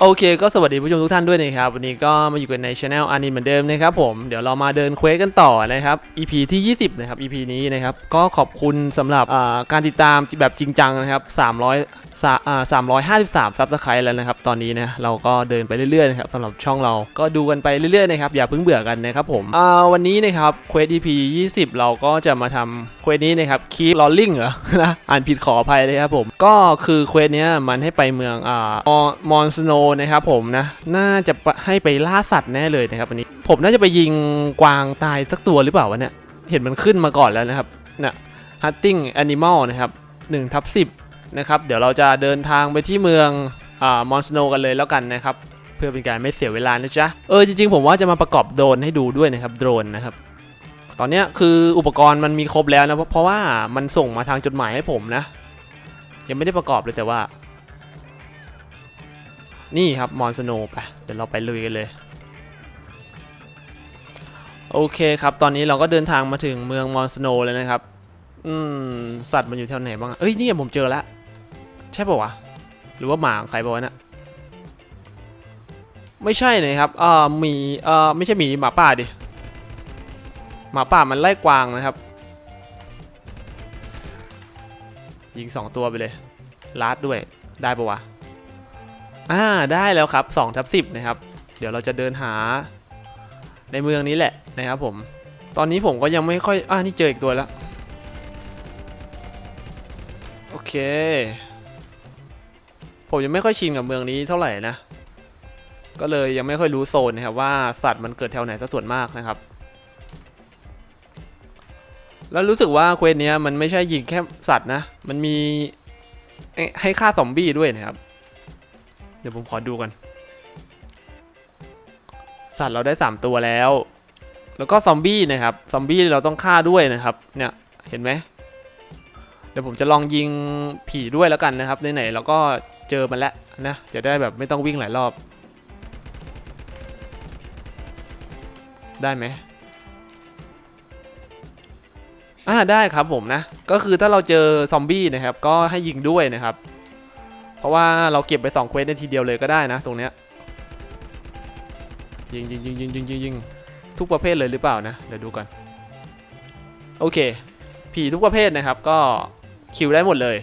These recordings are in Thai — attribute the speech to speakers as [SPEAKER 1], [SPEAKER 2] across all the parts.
[SPEAKER 1] โอเคก็สวัสดีผู้ชมทุกท่านด้วยนะครับ วันนี้ก็มาอยู่กันในช anel อันิเหมือนเดิมนะครับผมเดี๋ยวเรามาเดินเควสกันต่อนะครับ EP ที่ 20 นะครับ EP นี้นะครับ ก็ขอบคุณสำหรับการติดตามแบบจริงจังนะครับ300 สาอ่า353ซับสไครต์แล้วนะครับ ตอนนี้นะเราก็เดินไปเรื่อยๆนะครับสำหรับช่องเราก็ดูกันไปเรื่อยๆนะครับ อย่าเพิ่งเบื่อกันนะครับผมวันนี้นะครับเควส EP 20เราก็จะมาทำเควสนี้นะครับ Keep Rolling เหรอนะอ่านผิดขออภัยเลยครับผมก็คือเควสเนี้ยมันให้ไปเมืองอ่ามอนสโนนะครับผมนะน่าจะให้ไปล่าสัตว์แน่เลยนะครับวันนี้ ผมน่าจะไปยิงกวางตายสักตัวหรือเปล่าวะเนี่ยเห็นมันขึ้นมาก่อนแล้วนะครับน่ะ Hunting Animal นะครับ1ทับ10 นะครับ เดี๋ยวเราจะเดินทางไปที่เมืองอ่ามอนสโนกันเลยแล้วกันนะครับ เพื่อเป็นการไม่เสียเวลานะจ๊ะ เออจริงๆผมว่าจะมาประกอบโดรนให้ดูด้วยนะครับโดรนนะครับ ตอนนี้คืออุปกรณ์มันมีครบแล้วนะเพราะว่ามันส่งมาทางจดหมายให้ผมนะ ยังไม่ได้ประกอบเลยแต่ว่า นี่ครับมอนสโนไปเดี๋ยวเราไปลุยกันเลยโอเคครับ ตอนนี้เราก็เดินทางมาถึงเมืองมอนสโนแล้วนะครับ อืม สัตว์มันอยู่แถวไหนบ้าง เอ้ย นี่ผมเจอแล้ว ใช่ป่าวะ หรือว่าหมาของใครป่าวะเนะไม่ใช่นะครับเอ่อหมีเอ่อไม่ใช่หมีหมาป่าดิ หมาป่ามันไล่กวางนะครับ ยิงสองตัวไปเลย ลาดด้วย ได้ปะวะ อ่า ได้แล้วครับ2ทับ10 นะครับ เดี๋ยวเราจะเดินหาในเมืองนี้แหละนะครับผม ตอนนี้ผมก็ยังไม่ค่อย อ่านี่เจออีกตัวแล้ว โอเค ผมยังไม่ค่อยชินกับเมืองนี้เท่าไหร่นะ ก็เลยยังไม่ค่อยรู้โซนนะครับว่าสัตว์มันเกิดแถวไหนซะส่วนมากนะครับ แล้วรู้สึกว่าเควสเนี้ยมันไม่ใช่ยิงแค่สัตว์นะ มันมีให้ฆ่าซอมบี้ด้วยนะครับ เดี๋ยวผมขอดูกัน สัตว์เราได้ 3 ตัวแล้ว แล้วก็ซอมบี้นะครับ ซอมบี้เราต้องฆ่าด้วยนะครับ เนี่ย เห็นไหมเดี๋ยวผมจะลองยิงผีด้วยแล้วกันนะครับ ไหนๆเราก็ เจอมันแล้วนะ จะได้แบบไม่ต้องวิ่งหลายรอบ ได้ไหมอ่าได้ครับผมนะ ก็คือถ้าเราเจอซอมบี้นะครับ ก็ให้ยิงด้วยนะครับ เพราะว่าเราเก็บไป2เควสในทีเดียวเลยก็ได้นะ ตรงเนี้ยยิงยิงยิงยิงยิงยิงยิงทุกประเภทเลยหรือเปล่านะ เดี๋ยวดูก่อน โอเค ผีทุกประเภทนะครับ ก็คิวได้หมดเลย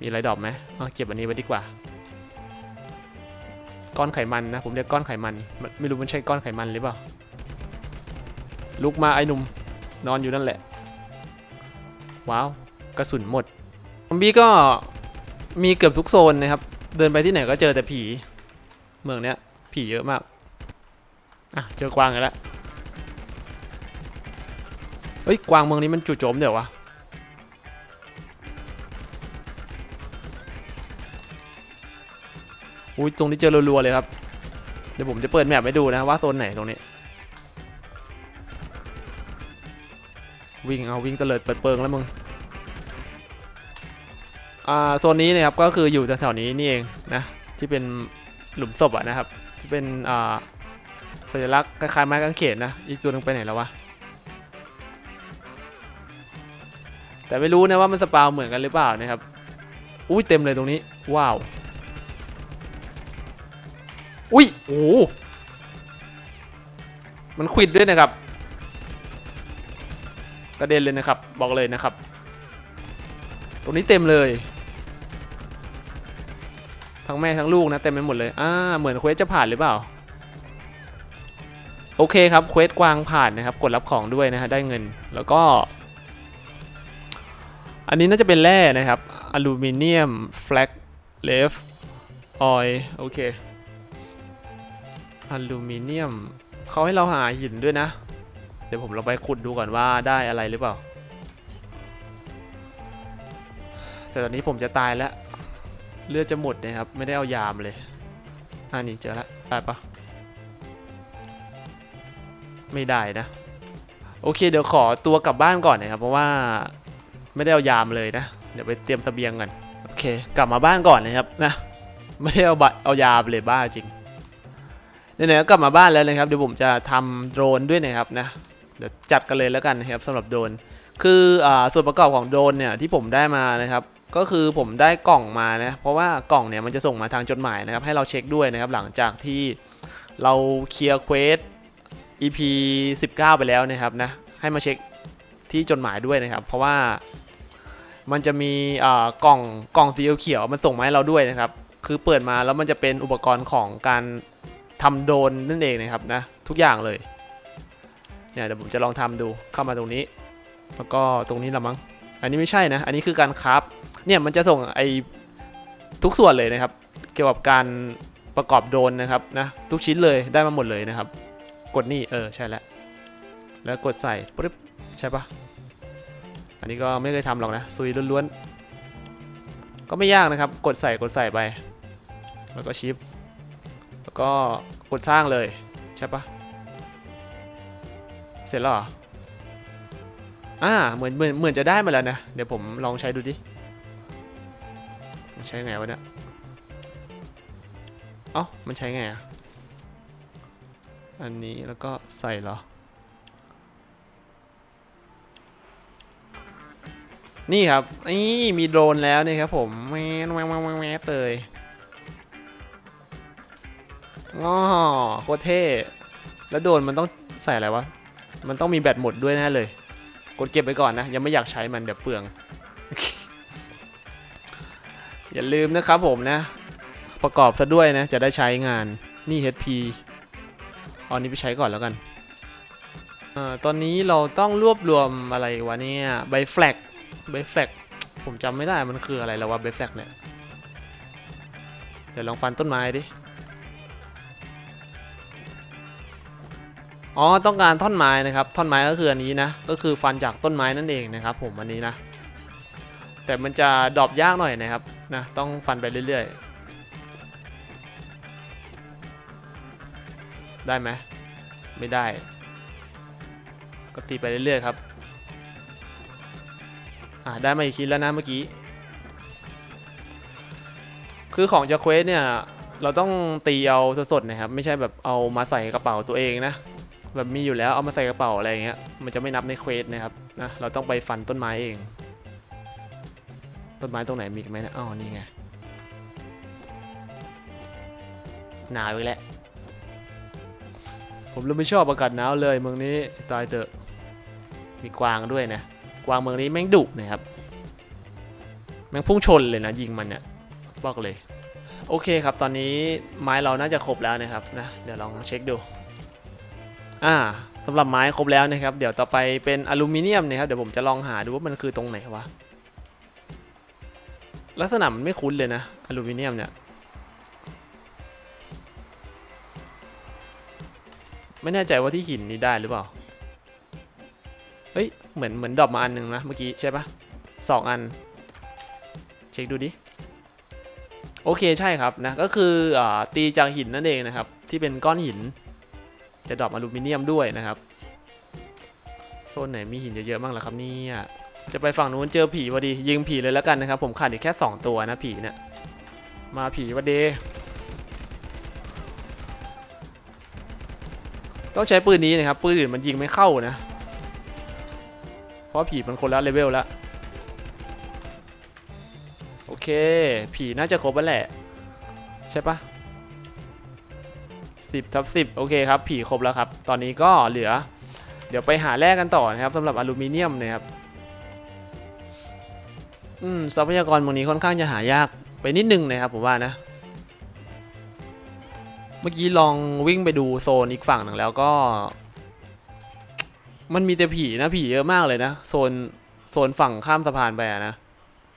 [SPEAKER 1] มีอะไรดรอปไหมเอาเก็บอันนี้ไว้ดีกว่า ก้อนไขมันนะ ผมเรียกก้อนไขมัน ไม่รู้มันใช่ก้อนไขมันหรือเปล่า ลุกมาไอ้หนุ่ม นอนอยู่นั่นแหละ ว้าว กระสุนหมดซอมบี้ก็มีเกือบทุกโซนนะครับ เดินไปที่ไหนก็เจอแต่ผี เมืองเนี้ย ผีเยอะมาก อะ เจอกวางแล้วเฮ้ย กวางเมืองนี้มันจู่โจมเดี๋ยววะ อุ้ยตรงนี้เจอรัวๆเลยครับ เดี๋ยวผมจะเปิดแมปให้ดูนะว่าโซนไหนตรงนี้ วิ่งเอาวิ่งเตลิดเปิดเปิงแล้วมึง อ่าโซนนี้นะครับก็คืออยู่แถวๆนี้นี่เองนะที่เป็นหลุมศพอะนะครับ ที่เป็นอ่าสัญลักษณ์คล้ายๆไม้กางเขนนะ อีกตัวนึงไปไหนแล้ววะ แต่ไม่รู้นะว่ามันสปาวเหมือนกันหรือเปล่านะครับ อุ้ยเต็มเลยตรงนี้ ว้าว อุ้ยโอ้มันควิดด้วยนะครับ กระเด็นเลยนะครับ บอกเลยนะครับ ตรงนี้เต็มเลย ทั้งแม่ทั้งลูกนะเต็มไปหมดเลย อ่า เหมือนเควสจะผ่านหรือเปล่า โอเคครับ เควสกวางผ่านนะครับ กดรับของด้วยนะฮะ ได้เงิน แล้วก็ อันนี้น่าจะเป็นแร่นะครับ อลูมิเนียม แฟลกเลฟ ออย โอเค อลูมิเนียมเขาให้เราหาหินด้วยนะ เดี๋ยวผมลองไปขุดดูก่อนว่าได้อะไรหรือเปล่า แต่ตอนนี้ผมจะตายแล้ว เลือดจะหมดนะครับ ไม่ได้เอายามเลยอ่านี่เจอแล้วได้ปะไม่ได้นะ โอเคเดี๋ยวขอตัวกลับบ้านก่อนนะครับ เพราะว่าไม่ได้เอายามเลยนะ เดี๋ยวไปเตรียมเสบียงกันโอเค กลับมาบ้านก่อนนะครับนะ ไม่ได้เอาบัตรเอายามเลยบ้าจริง ไหนๆก็กลับมาบ้านแล้วนะครับเดี๋ยวผมจะทำโดรนด้วยนะครับนะเดี๋ยวจัดกันเลยแล้วกันนะครับสำหรับโดรนคืออส่วนประกอบของโดรนเนี่ยที่ผมได้มานะครับก็คือผมได้กล่องมานะเพราะว่ากล่องเนี่ยมันจะส่งมาทางจดหมายนะครับให้เราเช็คด้วยนะครับหลังจากที่เราเคลียร์เควส EP 19 ไปแล้วนะครับนะให้มาเช็คที่จดหมายด้วยนะครับ เพราะว่ามันจะมีกล่องกล่องสีเขียวมันส่งมาให้เราด้วยนะครับ คือเปิดมาแล้วมันจะเป็นอุปกรณ์ของการ ทำโดนนั่นเองนะครับนะทุกอย่างเลยเนี่ยเดี๋ยวผมจะลองทำดูเข้ามาตรงนี้ แล้วก็ตรงนี้ละมั้งอันนี้ไม่ใช่นะ อันนี้คือการคราฟเนี่ยมันจะส่งไอทุกส่วนเลยนะครับ เกี่ยวกับการประกอบโดนนะครับนะทุกชิ้นเลยได้มาหมดเลยนะครับ กดนี่เออใช่แล้วแล้วกดใส่ปึ๊บใช่ปะอันนี้ก็ไม่เคยทำหรอกนะซุยล้วนๆก็ไม่ยากนะครับ กดใส่กดใส่ไป แล้วก็ชิป แล้วก็กดสร้างเลย ใช่ปะเสร็จแล้วเหรออ่าเหมือนเหมือนเหมือนจะได้มาแล้วนะ เดี๋ยวผมลองใช้ดูดิมันใช้ไงวะเนี่ยเอ้ามันใช้ไงอะอันนี้แล้วก็ใส่เหรอ นี่ครับนี่มีโดรนแล้วนี่ครับผมแมนแมนแมนแมนแมนเลย ง้อโคตรเท่ แล้วโดนมันต้องใส่อะไรวะ มันต้องมีแบตหมดด้วยแน่เลย กดเก็บไว้ก่อนนะ ยังไม่อยากใช้มันเดี๋ยวเปลือง อย่าลืมนะครับผมนะ ประกอบซะด้วยนะ จะได้ใช้งาน นี่ HP เอาอันนี้ไปใช้ก่อนแล้วกันอตอนนี้เราต้องรวบรวมอะไรวะเนี่ย ใบแฟลกใบแฟลกผมจำไม่ได้มันคืออะไรแล้ววะใบแฟลกเนี่ย เดี๋ยวลองฟันต้นไม้ดิ อ๋อต้องการท่อนไม้นะครับท่อนไม้ก็คืออันนี้นะก็คือฟันจากต้นไม้นั่นเองนะครับ ผมอันนี้นะ แต่มันจะดรอปยากหน่อยนะครับนะต้องฟันไปเรื่อยๆ ได้ไหมไม่ได้ ก็ตีไปเรื่อยๆครับอ่าได้มาอีกชิ้นแล้วนะเมื่อกี้คือของจะเควสเนี่ยเราต้องตีเอาสดๆนะครับ ไม่ใช่แบบเอามาใส่กระเป๋าตัวเองนะ แบบมีอยู่แล้วเอามาใส่กระเป๋าอะไรเงี้ยมันจะไม่นับในเควสนะครับนะเราต้องไปฟันต้นไม้เอง ต้นไม้ตรงไหนมีไหมนะอ๋อนี่ไงหนาวอีกแล้วผมเลยไม่ชอบอากาศหนาวเลยเมืองนี้ตายเถอะมีกวางด้วยนะกวางเมืองนี้แม่งดุนะครับ แม่งพุ่งชนเลยนะยิงมันเนี่ยบอกเลย โอเคครับตอนนี้ไม้เราน่าจะครบแล้วนะครับนะเดี๋ยวลองเช็คดู อ่าสำหรับไม้ครบแล้วนะครับ เดี๋ยวต่อไปเป็นอลูมิเนียมนะครับ เดี๋ยวผมจะลองหาดูว่ามันคือตรงไหนวะ ลักษณะมันไม่คุ้นเลยนะ อลูมิเนียมเนี่ย ไม่แน่ใจว่าที่หินนี้ได้หรือเปล่า เฮ้ย เหมือนเหมือนดรอปมาอันหนึ่งนะเมื่อกี้ใช่ปะสองอัน เช็คดูดิ โอเคใช่ครับนะ ก็คืออตีจากหินนั่นเองนะครับ ที่เป็นก้อนหิน จะดรอปอลูมิเนียมด้วยนะครับ โซนไหนมีหินเยอะๆบ้างล่ะครับเนี่ย จะไปฝั่งนู้นเจอผีพอดี ยิงผีเลยแล้วกันนะครับ ผมขาดอีกแค่ 2 ตัวนะผีเนี่ย มาผีวัดเดต้องใช้ปืนนี้นะครับ ปืนอื่นมันยิงไม่เข้านะ เพราะผีมันคนละเลเวลละโอเค ผีน่าจะครบแล้วแหละ ใช่ปะ 10ทับ10 โอเคครับ ผีครบแล้วครับ ตอนนี้ก็เหลือ เดี๋ยวไปหาแร่กันต่อนะครับสำหรับอลูมิเนียมนะครับอืมทรัพยากรเมืองนี้ค่อนข้างจะหายากไปนิดนึงนะครับผมว่านะ เมื่อกี้ลองวิ่งไปดูโซนอีกฝั่งหนึ่งแล้วก็ มันมีแต่ผีนะผีเยอะมากเลยนะ โซนโซนฝั่งข้ามสะพานไปะนะ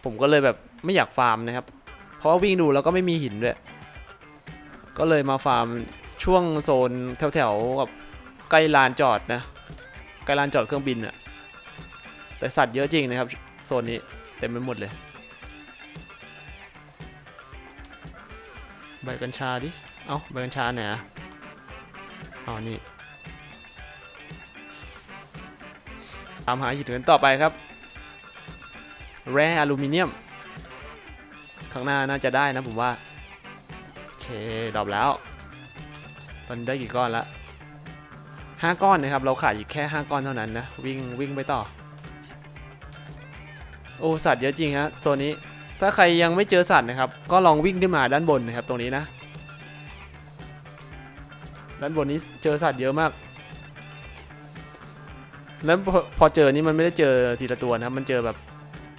[SPEAKER 1] ผมก็เลยแบบไม่อยากฟาร์มนะครับ เพราะว่าวิ่งดูแล้วก็ไม่มีหินด้วย ก็เลยมาฟาร์ม ช่วงโซนแถวๆกับใกล้ลานจอดนะใกล้ลานจอดเครื่องบินอะแต่สัตว์เยอะจริงนะครับ โซนนี้เต็มไปหมดเลยใบกัญชาดิ เอ้าใบกัญชาไหนอะอ๋อนี่ตามหาหินกันต่อไปครับ แร่อลูมิเนียม ข้างหน้าน่าจะได้นะผมว่า โอเค ดอปแล้ว ตอนนี้ได้กี่ก้อนละห้าก้อนนะครับ เราขาดอีกแค่ห้าก้อนเท่านั้นนะ วิ่งวิ่งไปต่อ โอ้สัตว์เยอะจริงฮะโซนนี้ ถ้าใครยังไม่เจอสัตว์นะครับ ก็ลองวิ่งขึ้นมาด้านบนนะครับ ตรงนี้นะ ด้านบนนี้เจอสัตว์เยอะมาก แล้วพอพอเจอนี่มันไม่ได้เจอทีละตัวนะครับ มันเจอแบบ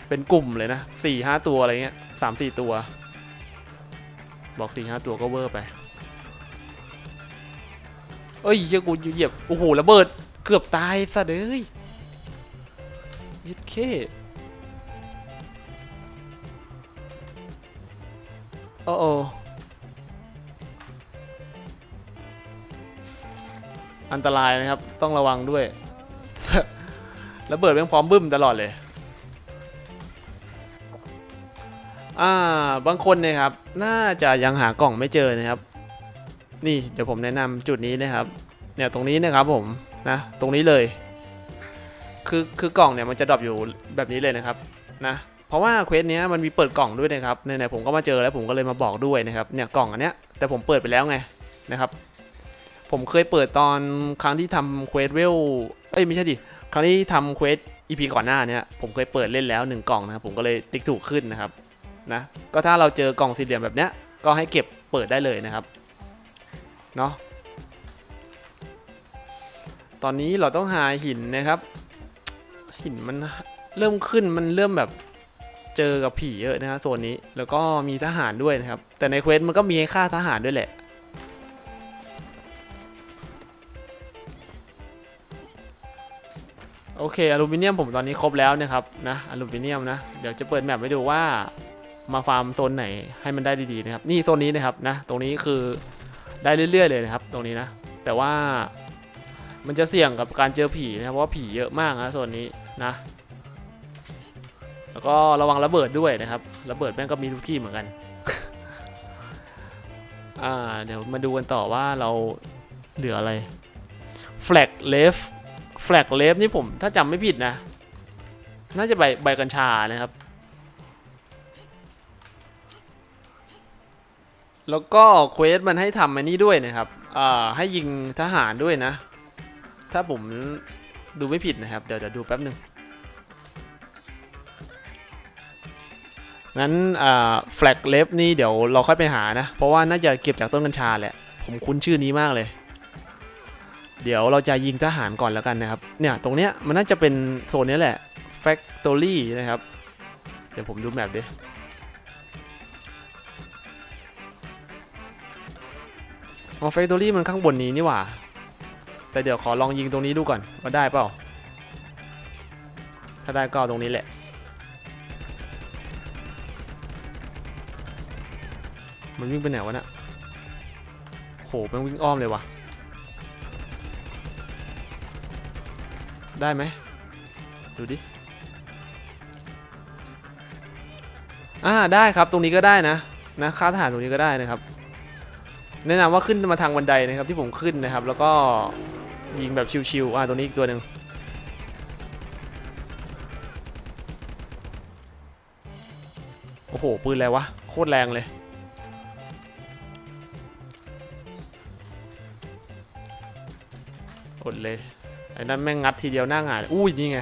[SPEAKER 1] เป็นกลุ่มเลยนะสี่ห้าตัวอะไรเงี้ยสามสี่ตัว บอกสี่ห้าตัวก็เวอร์ไป เอ้ยเหี้ยกูเหยียบโอ้โหระเบิดเกือบตายซะเลยยิดเคโอ้โออันตรายนะครับ ต้องระวังด้วย ระเบิดแม่งพร้อมบึ้มตลอดเลย อ่า บางคนเนะครับ น่าจะยังหากล่องไม่เจอนะครับ นี่เดี๋ยวผมแนะนำจุดนี้นะครับ เนี่ยตรงนี้นะครับผมนะตรงนี้เลย คือคือกล่องเนี่ยมันจะดรอปอยู่แบบนี้เลยนะครับนะเพราะว่าเควสเนี้ยมันมีเปิดกล่องด้วยนะครับไหนๆผมก็มาเจอแล้วผมก็เลยมาบอกด้วยนะครับเนี่ยกล่องอันเนี้ยแต่ผมเปิดไปแล้วไงนะครับ ผมเคยเปิดตอนครั้งที่ทำเควสเวลเอ้ยไม่ใช่ดิครั้งที่ทำเควส EP ก่อนหน้าเนี้ยผมเคยเปิดเล่นแล้วหนึ่งกล่องนะครับผมก็เลยติ๊กถูกขึ้นนะครับนะก็ถ้าเราเจอกล่องสี่เหลี่ยมแบบเนี้ยก็ให้เก็บเปิดได้เลยนะครับ เนาะตอนนี้เราต้องหาหินนะครับ หินมันเริ่มขึ้นมันเริ่มแบบเจอกับผีเยอะนะฮะโซนนี้แล้วก็มีทหารด้วยนะครับ แต่ในเควสมันก็มีให้ฆ่าทหารด้วยแหละโอเคอลูมิเนียมผมตอนนี้ครบแล้วนะครับนะอลูมิเนียมนะเดี๋ยวจะเปิดแมปให้ดูว่ามาฟาร์มโซนไหนให้มันได้ดีๆนะครับ นี่โซนนี้นะครับนะ ตรงนี้คือ ได้เรื่อย ๆ เลยนะครับ ตรงนี้นะ แต่ว่ามันจะเสี่ยงกับการเจอผีนะครับเพราะว่าผีเยอะมากนะโซนนี้นะ แล้วก็ระวังระเบิดด้วยนะครับระเบิดแม่งก็มีทุกที่เหมือนกันอ่าเดี๋ยวมาดูกันต่อว่าเราเหลืออะไร flag left flag left นี่ผมถ้าจำไม่ผิดนะ น่าจะใบใบกัญชานะครับ แล้วก็เควสมันให้ทำอันนี้ด้วยนะครับให้ยิงทหารด้วยนะ ถ้าผมดูไม่ผิดนะครับ เดี๋ยวเดี๋ยวดูแป๊บหนึ่งงั้นแฟลกเลฟนี่เดี๋ยวเราค่อยไปหานะ เพราะว่าน่าจะเก็บจากต้นกัญชาแหละ ผมคุ้นชื่อนี้มากเลย เดี๋ยวเราจะยิงทหารก่อนแล้วกันนะครับ เนี่ยตรงเนี้ยมันน่าจะเป็นโซนนี้แหละ Factory นะครับ เดี๋ยวผมดูแมปดิ อ๋อ Factory มันข้างบนนี้นี่หว่า แต่เดี๋ยวขอลองยิงตรงนี้ดูก่อนว่าได้เปล่า ถ้าได้ก็ตรงนี้แหละ มันวิ่งไปไหนวะน่ะโหมันวิ่งอ้อมเลยวะได้ไหม ดูดิ อ่า ได้ครับ ตรงนี้ก็ได้นะ นะ ค่าทหารตรงนี้ก็ได้นะครับ แนะนำว่าขึ้นมาทางบันไดนะครับที่ผมขึ้นนะครับ แล้วก็ยิงแบบชิวๆอ่าตัวนี้อีกตัวหนึ่งโอ้โห ปืนอะไรวะ โคตรแรงเลย อดเลยไอ้นั่นแม่งงัดทีเดียวหน้าหงายอุ้ยนี่ไง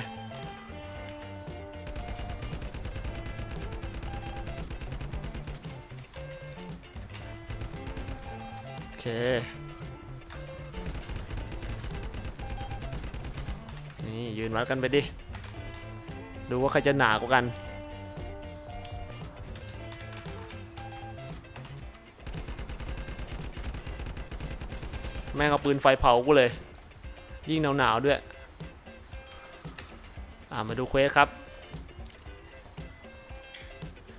[SPEAKER 1] ค นี่ ยืนวัดกันไปดิ ดูว่าใครจะหนากว่ากัน แม่งเอาปืนไฟเผากูเลย ยิ่งหนาวๆด้วย อ่ามาดูเควสครับ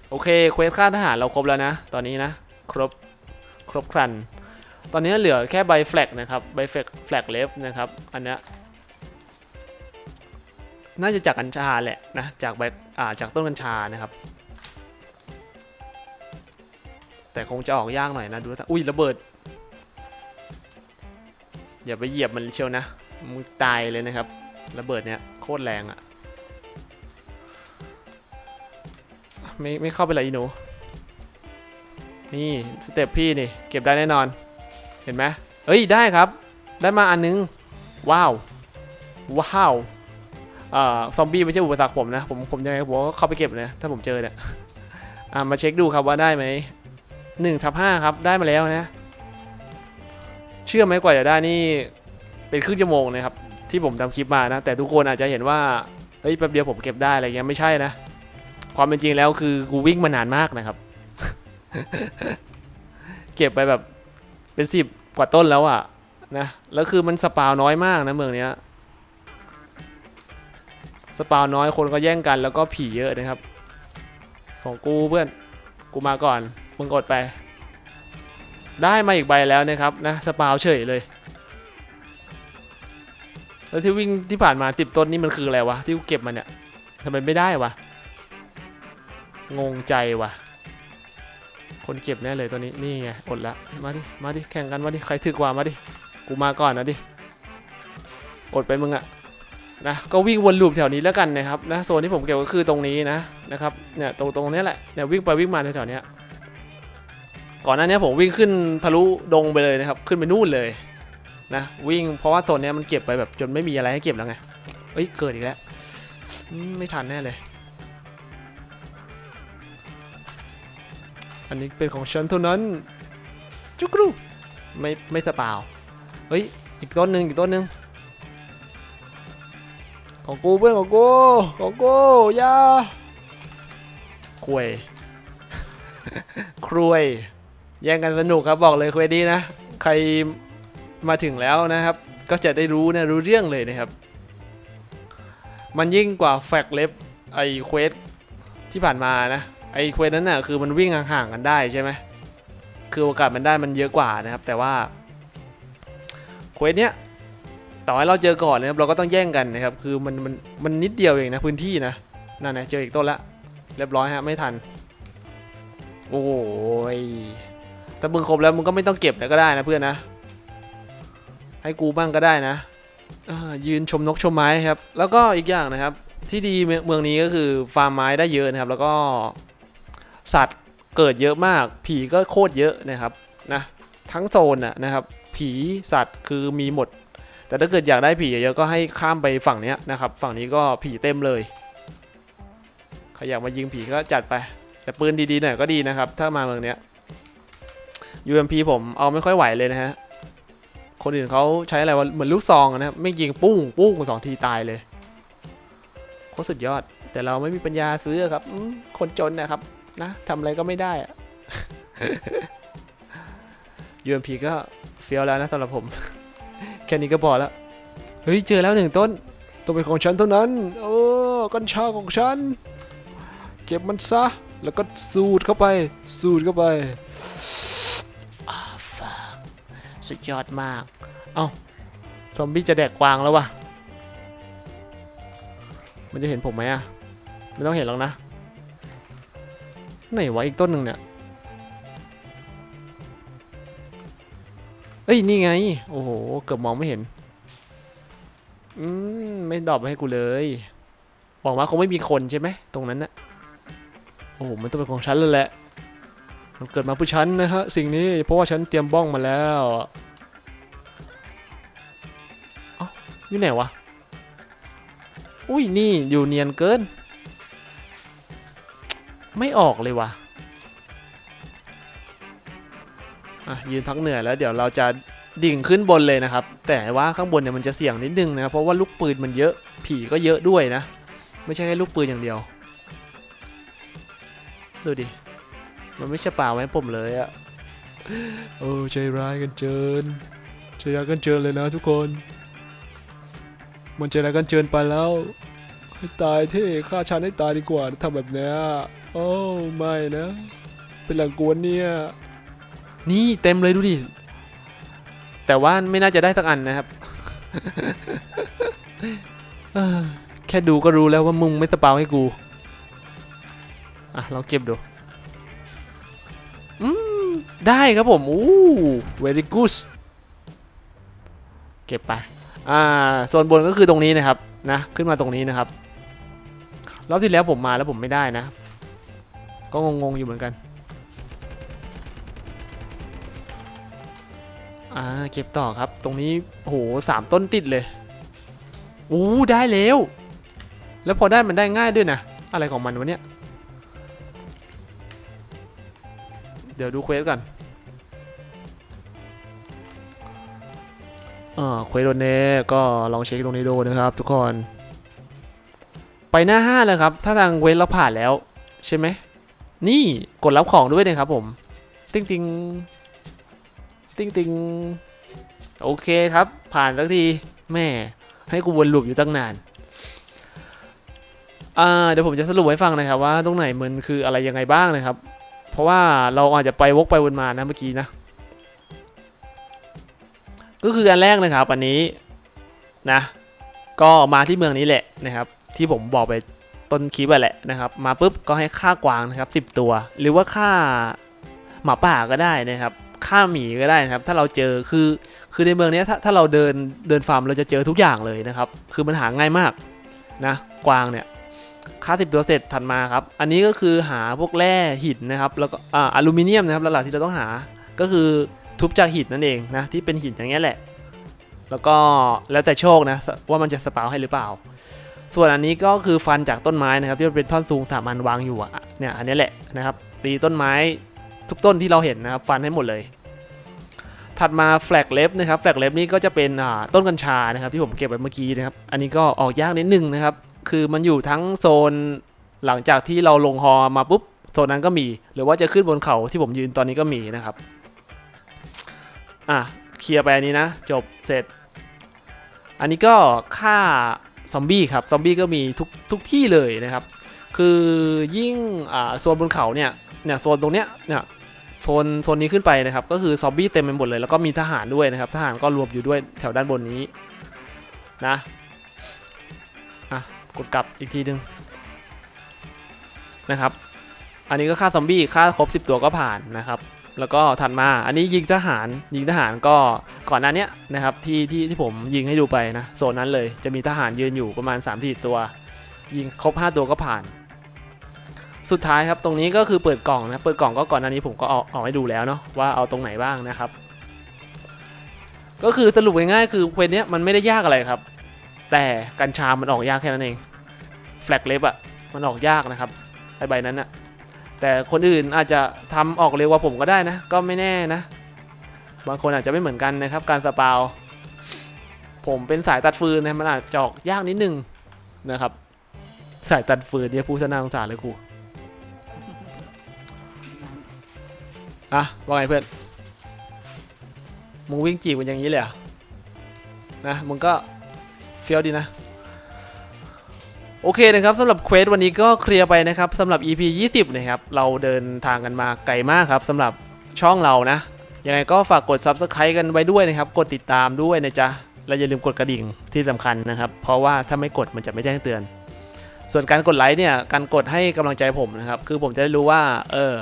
[SPEAKER 1] โอเค เควสค่าทหารเราครบแล้วนะ ตอนนี้นะ ครบ ครบครัน ตอนนี้เหลือแค่ใบแฟลกนะครับใบแฟลกแฟลกเลฟนะครับอันนี้น่าจะจากกัญชาแหละนะจากใบอ่าจากต้นกัญชานะครับ แต่คงจะออกยากหน่อยนะดูถ้าอุ้ยระเบิด อย่าไปเหยียบมันเชียวนะมึงตายเลยนะครับระเบิดเนี้ยโคตรแรงอะ่ะไม่ไม่เข้าไปเลยอีหนูนี่สเต็ปพี่นี่เก็บได้แน่นอน เห็นไหมเอ้ยได้ครับ ได้มาอันนึง ว้าว ว้าวอ่าซอมบี้ไม่ใช่อุปสรรคผมนะ ผมผมยังไงผมก็เข้าไปเก็บเลยนะถ้าผมเจอเนี่ยอ่ามาเช็คดูครับว่าได้ไหมหนึ่งทับห้าครับได้มาแล้วนะ เชื่อไหมกว่าจะได้นี่เป็นครึ่งชั่วโมงนะครับ ที่ผมทำคลิปมานะ แต่ทุกคนอาจจะเห็นว่าเอ้ยแป๊บเดียวผมเก็บได้อะไรเงี้ยไม่ใช่นะ ความเป็นจริงแล้วคือกูวิ่งมานานมากนะครับ เก็บไปแบบ เป็นสิบกว่าต้นแล้วอะนะแล้วคือมันสปาวน้อยมากนะเมืองเนี้ยสปาวน้อยคนก็แย่งกันแล้วก็ผีเยอะนะครับ ของกูเพื่อนกูมาก่อนมึงกดไป ได้มาอีกใบแล้วนะครับนะสปาวเฉยเลยแล้วที่วิ่งที่ผ่านมาสิบต้นนี่มันคืออะไรวะที่กูเก็บมาเนี่ยทำไมไม่ได้วะงงใจวะ คนเก็บแน่เลยตัวนี้นี่ไงอดละมาดิมาดิแข่งกันมาดิใครถือกว่ามาดิกูมาก่อนนะดิกดไปมึงอะนะก็วิ่งวนลูปแถวนี้แล้วกันนะครับนะโซนที่ผมเก็บก็คือตรงนี้นะนะครับเนี่ยตรงตรงนี้แหละเนี่ยวิ่งไปวิ่งมาแถวๆนี้ก่อนหน้านี้ผมวิ่งขึ้นทะลุดงไปเลยนะครับขึ้นไปนู่นเลยนะวิ่งเพราะว่าตัวเนี้ยมันเก็บไปแบบจนไม่มีอะไรให้เก็บแล้วไงเอ้ยเกิดอีกแล้วไม่ทันแน่เลย อันนี้เป็นของฉันเท่านั้น จุกรูไม่ไม่สปาวเฮ้ย อีกต้นหนึ่งอีกต้นหนึ่งของกูเพื่อนของกูของกูยาคุยครุยแย่งกันสนุกครับบอกเลยคุยดีนะ ใครมาถึงแล้วนะครับ ก็จะได้รู้นะรู้เรื่องเลยนะครับ มันยิ่งกว่าแฟกเล็บไอเควสที่ผ่านมานะ ไอเควสนั้นน่ะคือมันวิ่งห่างๆกันได้ใช่ไหมคือโอกาสมันได้มันเยอะกว่านะครับ แต่ว่าเควสเนี้ยต่อให้เราเจอก่อนนะครับเราก็ต้องแย่งกันนะครับ คือมันมันมันนิดเดียวเองนะพื้นที่นะนั่นนะเจออีกต้นละเรียบร้อยฮะไม่ทัน โอ้ยถ้ามึงครบแล้วมึงก็ไม่ต้องเก็บแล้วก็ได้นะเพื่อนนะ ให้กูบ้างก็ได้นะยืนชมนกชมไม้ครับ แล้วก็อีกอย่างนะครับ ที่ดีเมืองนี้ก็คือฟาร์มไม้ได้เยอะนะครับ แล้วก็ สัตว์เกิดเยอะมาก ผีก็โคตรเยอะนะครับนะทั้งโซนนะนะครับ ผีสัตว์คือมีหมด แต่ถ้าเกิดอยากได้ผีเยอะก็ให้ข้ามไปฝั่งนี้นะครับ ฝั่งนี้ก็ผีเต็มเลยใครอยากมายิงผีก็จัดไป แต่ปืนดีๆหน่อยก็ดีนะครับ ถ้ามาเมืองเนี้ย UMP ผมเอาไม่ค่อยไหวเลยนะฮะ คนอื่นเขาใช้อะไรวะเหมือนลูกซองนะครับไม่ยิงปุ้งปุ้งสองทีตายเลยโคตรสุดยอด แต่เราไม่มีปัญญาซื้อครับคนจนนะครับ นะทำอะไรก็ไม่ได้อะ UMP ก็เฟี้ยวแล้วนะสำหรับผม แค่นี้ก็พอแล้ว เฮ้ย เจอแล้วหนึ่งต้น ต้องเป็นของฉันเท่านั้น โอ้กัญชาของฉัน เก็บมันซะ แล้วก็สูดเข้าไป สูดเข้าไปสุดยอดมาก เอ้า ซอมบี้จะแดกกวางแล้ววะ มันจะเห็นผมไหมอะไม่ต้องเห็นหรอกนะ ไหนวะอีกต้นหนึ่งเนี่ยเอ้ยนี่ไง โอ้โห เกือบมองไม่เห็น อืม ไม่ดรอปให้กูเลยหวังว่าคงไม่มีคนใช่ไหม ตรงนั้นนะโอ้โห มันต้องเป็นของฉันแล้วแหละ มันเกิดมาเพื่อฉันนะฮะ สิ่งนี้ เพราะว่าฉันเตรียมบ้องมาแล้วเอ้าอยู่ไหนวะ อุ้ย นี่อยู่เนียนเกิน ไม่ออกเลยวะอะยืนพักเหนื่อยแล้วเดี๋ยวเราจะดิ่งขึ้นบนเลยนะครับ แต่ว่าข้างบนเนี่ยมันจะเสี่ยงนิดนึงนะครับเพราะว่าลูกปืนมันเยอะผีก็เยอะด้วยนะ ไม่ใช่แค่ลูกปืนอย่างเดียว ดูดิ มันไม่ใช่ป่าไว้ผมเลยอะโอ้ใจร้ายกันเจินใจร้ายกันเจินเลยนะทุกคน มันใจร้ายกันเจินไปแล้ว ให้ตายเท่ฆ่าฉันให้ตายดีกว่าทำแบบนี้โอ้ไม่นะ เป็นหลังกวนเนี่ย นี่เต็มเลยดูดิ แต่ว่าไม่น่าจะได้สักอันนะครับแค่ดูก็รู้แล้วว่ามึงไม่สปาให้กู อะลองเก็บดู อืม ได้ครับผม อู้ very good เก็บไป อ่าโซนบนก็คือตรงนี้นะครับ นะ ขึ้นมาตรงนี้นะครับ รอบที่แล้วผมมาแล้วผมไม่ได้นะ ก็งงๆอยู่เหมือนกัน อ่าเก็บต่อครับ ตรงนี้โอ้โหสามต้นติดเลยอู้ได้แล้ว แล้วพอได้มันได้ง่ายด้วยนะ อะไรของมันวะเนี่ย เดี๋ยวดูเควสก่อนเออเควสโดนเน่ก็ลองเช็คตรงนี้ดูนะครับทุกคน หน้าห้าเลยครับ ถ้าทางเวสเราผ่านแล้ว ใช่ไหม นี่กดรับของด้วยนะครับผม ติ๊งติงติ๊งติงโอเคครับ ผ่านสักทีแม่ให้กูวนลูปอยู่ตั้งนานอ่าเดี๋ยวผมจะสรุปให้ฟังนะครับว่าตรงไหนมันคืออะไรยังไงบ้างนะครับ เพราะว่าเราอาจจะไปวกไปวนมานะเมื่อกี้นะ ก็คืออันแรกนะครับ อันนี้นะ ก็มาที่เมืองนี้แหละนะครับ ที่ผมบอกไปต้นคลิปไปแหละนะครับ มาปุ๊บก็ให้ฆ่ากวางนะครับ 10 ตัว หรือว่าฆ่าหมาป่าก็ได้นะครับฆ่าหมีก็ได้นะครับ ถ้าเราเจอคือคือในเมืองนี้ถ้าถ้าเราเดินเดินฟาร์มเราจะเจอทุกอย่างเลยนะครับ คือมันหาง่ายมากนะกวางเนี่ยฆ่า 10 ตัวเสร็จถัดมาครับ อันนี้ก็คือหาพวกแร่หินนะครับ แล้วก็อ่าอลูมิเนียมนะครับหลักๆที่เราต้องหาก็คือทุบจากหินนั่นเองนะที่เป็นหินอย่างเงี้ยแหละ แล้วก็แล้วแต่โชคนะว่ามันจะสปาวให้หรือเปล่า ส่วนอันนี้ก็คือฟันจากต้นไม้นะครับที่มันเป็นท่อนสูงสามอันวางอยู่อะเนี่ยอันนี้แหละนะครับตีต้นไม้ทุกต้นที่เราเห็นนะครับฟันให้หมดเลย ถัดมาแฟลกเล็บนะครับแฟลกเล็บนี่ก็จะเป็นต้นกัญชานะครับที่ผมเก็บไว้เมื่อกี้นะครับอันนี้ก็ออกยากนิดนึงนะครับคือมันอยู่ทั้งโซนหลังจากที่เราลงฮอมาปุ๊บโซนนั้นก็มี หรือว่าจะขึ้นบนเขาที่ผมยืนตอนนี้ก็มีนะครับอะเคลียร์ไปอันนี้นะ จบเสร็จ อันนี้ก็ฆ่า ซอมบี้ครับ ซอมบี้ก็มีทุกทุกที่เลยนะครับ คือยิ่งอ่าโซนบนเขาเนี่ยเนี่ยโซนตรงเนี้ยเนี่ยโซนโซนนี้ขึ้นไปนะครับ ก็คือซอมบี้เต็มไปหมดเลย แล้วก็มีทหารด้วยนะครับ ทหารก็รวมอยู่ด้วยแถวด้านบนนี้นะอะกดกลับอีกทีหนึงนะครับ อันนี้ก็ฆ่าซอมบี้ฆ่าครบ 10 ตัวก็ผ่านนะครับ แล้วก็ถัดมาอันนี้ยิงทหารยิงทหารก็ก่อนหน้านี้นะครับที่ที่ที่ผมยิงให้ดูไปนะโซนนั้นเลยจะมีทหารยืนอยู่ประมาณ3 4ตัว ยิงครบ 5 ตัวก็ผ่าน สุดท้ายครับตรงนี้ก็คือเปิดกล่องนะเปิดกล่องก็ก่อนหน้านี้ผมก็เอาออกให้ดูแล้วเนาะว่าเอาตรงไหนบ้างนะครับ ก็คือสรุปง่ายๆคือเควสเนี้ยมันไม่ได้ยากอะไรครับ แต่กัญชามันออกยากแค่นั้นเองแฟลกเล็บอะมันออกยากนะครับไอใบนั้นอะ แต่คนอื่นอาจจะทำออกเร็วกว่าผมก็ได้นะ ก็ไม่แน่นะ บางคนอาจจะไม่เหมือนกันนะครับ การสปาวผมเป็นสายตัดฟืนนะมันอาจจะออกยากนิดนึงนะครับ สายตัดฟืนเนี่ยผู้สนาสงสารเลยกูอะว่าไงเพื่อนมึงวิ่งจีบกันอย่างนี้เลยเหรอนะมึงก็เฟี้ยวดีนะ โอเคนะครับสำหรับเควสวันนี้ก็เคลียร์ไปนะครับสำหรับ EP 20 นะครับ เราเดินทางกันมาไกลมากครับสำหรับช่องเรานะ ยังไงก็ฝากกด Subscribe กันไว้ด้วยนะครับ กดติดตามด้วยนะจ๊ะ และอย่าลืมกดกระดิ่งที่สำคัญนะครับ เพราะว่าถ้าไม่กดมันจะไม่แจ้งเตือน ส่วนการกดไลค์เนี่ย การกดให้กำลังใจผมนะครับ คือผมจะได้รู้ว่า เออ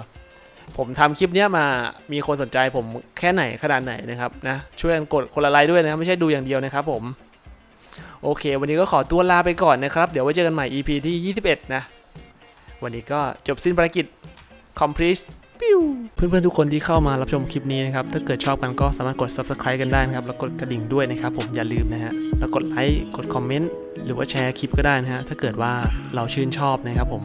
[SPEAKER 1] ผมทำคลิปเนี้ยมามีคนสนใจผมแค่ไหนขนาดไหนนะครับนะ ช่วยกันกดคนละไลค์ด้วยนะครับ ไม่ใช่ดูอย่างเดียวนะครับผม โอเค วันนี้ก็ขอตัวลาไปก่อนนะครับ เดี๋ยวไว้เจอกันใหม่ EP ที่ 21 นะ วันนี้ก็จบสิ้นภารกิจ complete เพื่อนๆทุกคนที่เข้ามารับชมคลิปนี้นะครับ ถ้าเกิดชอบกันก็สามารถกด subscribe กันได้นะครับ แล้วกดกระดิ่งด้วยนะครับ ผมอย่าลืมนะฮะ แล้วกดไลค์ กดคอมเมนต์ หรือว่าแชร์คลิปก็ได้นะฮะ ถ้าเกิดว่าเราชื่นชอบนะครับผม